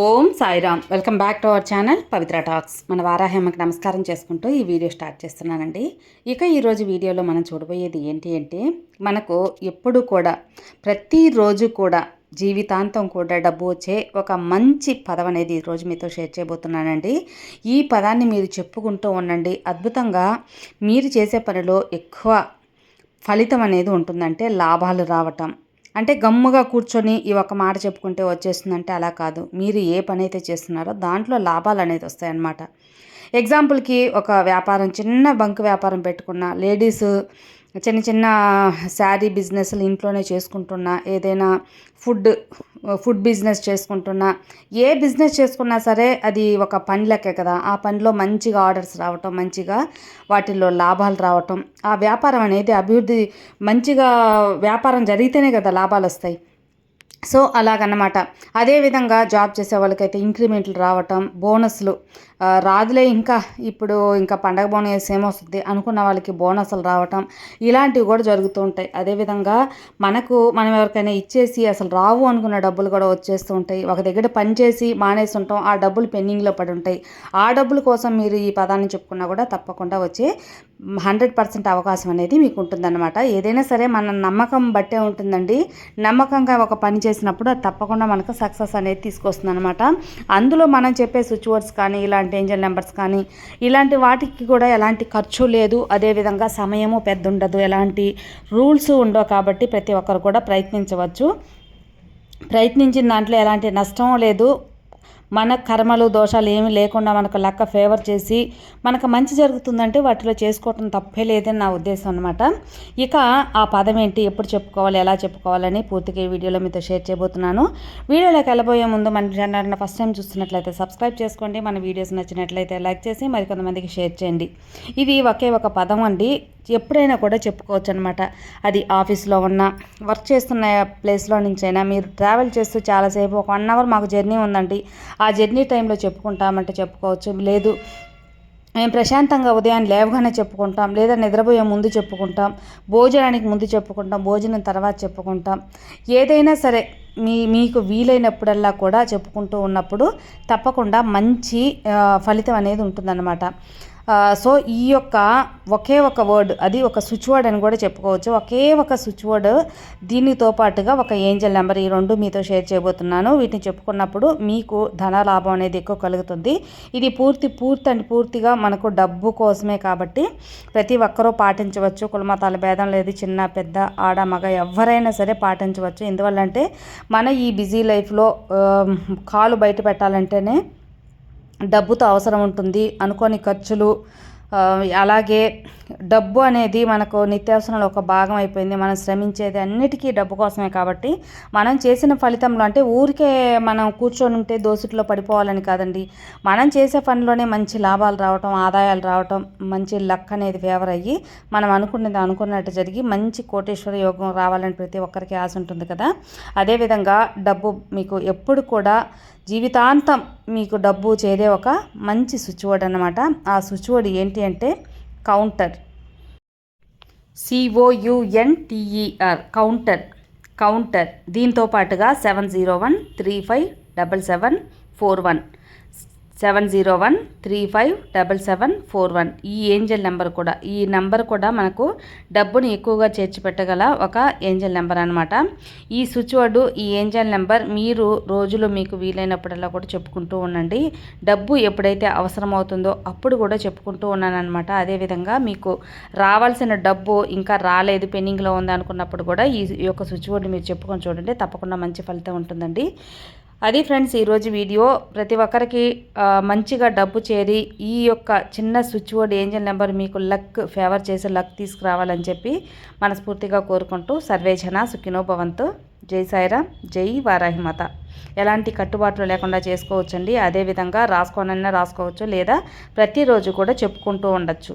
Om Sairam. Welcome back to our channel Pavitra talks. మన వారాహేమకి నమస్కారం చేసుకుంటూ ఈ వీడియో స్టార్ట్ చేస్తున్నానండి. ఇక ఈరోజు వీడియోలో మనం చూడబోయేది ఏంటి అంటే మనకు ఎప్పుడు కూడా ప్రతిరోజు కూడా జీవితాంతం కూడా డబ్బు వచ్చే ఒక మంచి పదం అనేది ఈరోజు మీతో షేర్ చేయబోతున్నానండి. ఈ పదాన్ని మీరు చెప్పుకుంటూ ఉండండి. అద్భుతంగా మీరు చేసే పనిలో ఎక్కువ ఫలితం అనేది ఉంటుందంటే లాభాలు రావటం. అంటే గమ్ముగా కూర్చొని ఈ ఒక మాట చెప్పుకుంటే వచ్చేస్తుందంటే అలా కాదు. మీరు ఏ పని అయితే చేస్తున్నారో దాంట్లో లాభాలు అనేది వస్తాయన్నమాట. ఎగ్జాంపుల్కి ఒక వ్యాపారం చిన్న బంక్ వ్యాపారం పెట్టుకున్న లేడీస్ చిన్న చిన్న శారీ బిజినెస్లు ఇంట్లోనే చేసుకుంటున్నా ఏదైనా ఫుడ్ ఫుడ్ బిజినెస్ చేసుకుంటున్నా ఏ బిజినెస్ చేసుకున్నా సరే అది ఒక పని లెక్కే కదా. ఆ పనిలో మంచిగా ఆర్డర్స్ రావటం మంచిగా వాటిల్లో లాభాలు రావటం ఆ వ్యాపారం అనేది అభివృద్ధి మంచిగా వ్యాపారం జరిగితేనే కదా లాభాలు వస్తాయి. సో అలాగన్నమాట. అదేవిధంగా జాబ్ చేసే వాళ్ళకైతే ఇంక్రిమెంట్లు రావటం బోనస్లు. రాదులే ఇంకా ఇప్పుడు ఇంకా పండగ బోనస్ ఏమొస్తుంది అనుకున్న వాళ్ళకి బోనస్లు రావటం ఇలాంటివి కూడా జరుగుతూ ఉంటాయి. అదేవిధంగా మనకు మనం ఎవరికైనా ఇచ్చేసి అసలు రావు అనుకున్న డబ్బులు కూడా వచ్చేస్తూ ఉంటాయి. ఒక దగ్గర పని చేసి మానేసి ఉంటాం ఆ డబ్బులు పెండింగ్లో పడి ఉంటాయి. ఆ డబ్బుల కోసం మీరు ఈ పదాన్ని చెప్పుకున్నా కూడా తప్పకుండా వచ్చే హండ్రెడ్ పర్సెంట్ అవకాశం అనేది మీకు ఉంటుందన్నమాట. ఏదైనా సరే మన నమ్మకం బట్టే ఉంటుందండి. నమ్మకంగా ఒక పని చేసినప్పుడు అది తప్పకుండా మనకు సక్సెస్ అనేది తీసుకొస్తుంది అనమాట అందులో మనం చెప్పే స్విచ్ వర్డ్స్ కానీ ఇలాంటి ఏంజల్ నెంబర్స్ కానీ ఇలాంటి వాటికి కూడా ఎలాంటి ఖర్చు లేదు. అదేవిధంగా సమయము పెద్ద ఉండదు. ఎలాంటి రూల్స్ ఉండవు కాబట్టి ప్రతి ఒక్కరు కూడా ప్రయత్నించవచ్చు. ప్రయత్నించిన దాంట్లో ఎలాంటి నష్టం లేదు. మన కర్మలు దోషాలు ఏమీ లేకుండా మనకు లక్క ఫేవర్ చేసి మనకు మంచి జరుగుతుందంటే వాటిలో చేసుకోవటం తప్పే లేదని నా ఉద్దేశం అనమాట ఇక ఆ పదం ఏంటి ఎప్పుడు చెప్పుకోవాలి ఎలా చెప్పుకోవాలని పూర్తిగా ఈ వీడియోలో మీతో షేర్ చేయబోతున్నాను. వీడియోలోకి వెళ్ళబోయే ముందు మన ఛానల్ని ఫస్ట్ టైం చూస్తున్నట్లయితే సబ్స్క్రైబ్ చేసుకోండి. మన వీడియోస్ నచ్చినట్లయితే లైక్ చేసి మరికొంతమందికి షేర్ చేయండి. ఇది ఒకే ఒక పదం అండి. ఎప్పుడైనా కూడా చెప్పుకోవచ్చు అనమాట అది ఆఫీస్లో ఉన్న వర్క్ చేస్తున్న ప్లేస్లో నుంచైనా మీరు ట్రావెల్ చేస్తూ చాలాసేపు ఒక వన్ అవర్ మాకు జర్నీ ఉందండి. ఆ జర్నీ టైంలో చెప్పుకుంటామంటే చెప్పుకోవచ్చు. లేదు మేము ప్రశాంతంగా ఉదయాన్ని లేవగానే చెప్పుకుంటాం లేదా నిద్రపోయే ముందు చెప్పుకుంటాం భోజనానికి ముందు చెప్పుకుంటాం భోజనం తర్వాత చెప్పుకుంటాం. ఏదైనా సరే మీ మీకు వీలైనప్పుడల్లా కూడా చెప్పుకుంటూ ఉన్నప్పుడు తప్పకుండా మంచి ఫలితం అనేది ఉంటుందన్నమాట. సో ఈ యొక్క ఒకే ఒక వర్డ్ అది ఒక స్విచ్ వర్డ్ అని కూడా చెప్పుకోవచ్చు. ఒకే ఒక స్విచ్ వర్డ్ దీనితో పాటుగా ఒక ఏంజల్ నెంబర్ ఈ రెండు మీతో షేర్ చేయబోతున్నాను. వీటిని చెప్పుకున్నప్పుడు మీకు ధన లాభం అనేది ఎక్కువ కలుగుతుంది. ఇది పూర్తి పూర్తి అండ్ పూర్తిగా మనకు డబ్బు కోసమే కాబట్టి ప్రతి ఒక్కరూ పాటించవచ్చు. కులమతాల భేదం లేదు చిన్న పెద్ద ఆడ మగ ఎవరైనా సరే పాటించవచ్చు. ఎందువల్లంటే మన ఈ బిజీ లైఫ్లో కాలు బయట పెట్టాలంటేనే డబ్బుతో అవసరం ఉంటుంది అనుకోని ఖర్చులు అలాగే డబ్బు అనేది మనకు నిత్యావసరంలో ఒక భాగం అయిపోయింది మనం శ్రమించేది అన్నిటికీ డబ్బు కోసమే కాబట్టి మనం చేసిన ఫలితంలో అంటే ఊరికే మనం కూర్చొని ఉంటే దోసుట్లో పడిపోవాలని కాదండి. మనం చేసే పనిలోనే మంచి లాభాలు రావటం ఆదాయాలు రావటం మంచి లక్ అనేది ఫేవర్ అయ్యి మనం అనుకున్నది అనుకున్నట్టు జరిగి మంచి కోటేశ్వర యోగం రావాలని ప్రతి ఒక్కరికి ఆశ ఉంటుంది కదా. అదేవిధంగా డబ్బు మీకు ఎప్పుడు కూడా జీవితాంతం మీకు డబ్బు చేరే ఒక మంచి స్విచ్ బోర్డ్ అనమాట ఆ స్విచ్ వర్డ్ ఏంటి అంటే కౌంటర్. సిఓయుఎన్టీఈఆర్ కౌంటర్. కౌంటర్. దీంతో పాటుగా seven zero one three five double seven four one. Seven zero one three five double seven four one ఈ ఏంజల్ నెంబర్ కూడా ఈ నెంబర్ కూడా మనకు డబ్బుని ఎక్కువగా చేర్చి పెట్టగల ఒక ఏంజల్ నెంబర్ అనమాట ఈ స్విచ్ వర్డ్ ఈ ఏంజల్ నెంబర్ మీరు రోజులో మీకు వీలైనప్పుడల్లా కూడా చెప్పుకుంటూ ఉండండి. డబ్బు ఎప్పుడైతే అవసరం అవుతుందో అప్పుడు కూడా చెప్పుకుంటూ ఉన్నానమాట అదేవిధంగా మీకు రావాల్సిన డబ్బు ఇంకా రాలేదు పెండింగ్లో ఉంది అనుకున్నప్పుడు కూడా ఈ యొక్క స్విచ్ వర్డ్ మీరు చెప్పుకొని చూడండి. తప్పకుండా మంచి ఫలితం ఉంటుందండి. అది ఫ్రెండ్స్ ఈరోజు వీడియో. ప్రతి ఒక్కరికి మంచిగా డబ్బు చేరి ఈ యొక్క చిన్న స్విచ్ బోర్డ్ ఏంజల్ నెంబర్ మీకు లక్ ఫేవర్ చేసే లక్ తీసుకురావాలని చెప్పి మనస్ఫూర్తిగా కోరుకుంటూ సర్వేజన సుఖినోభవంతో. జై సాయిరామ్ జై వారాహిమాత. ఎలాంటి కట్టుబాట్లు లేకుండా చేసుకోవచ్చండి. అదేవిధంగా రాసుకోనైనా రాసుకోవచ్చు లేదా ప్రతిరోజు కూడా చెప్పుకుంటూ ఉండొచ్చు.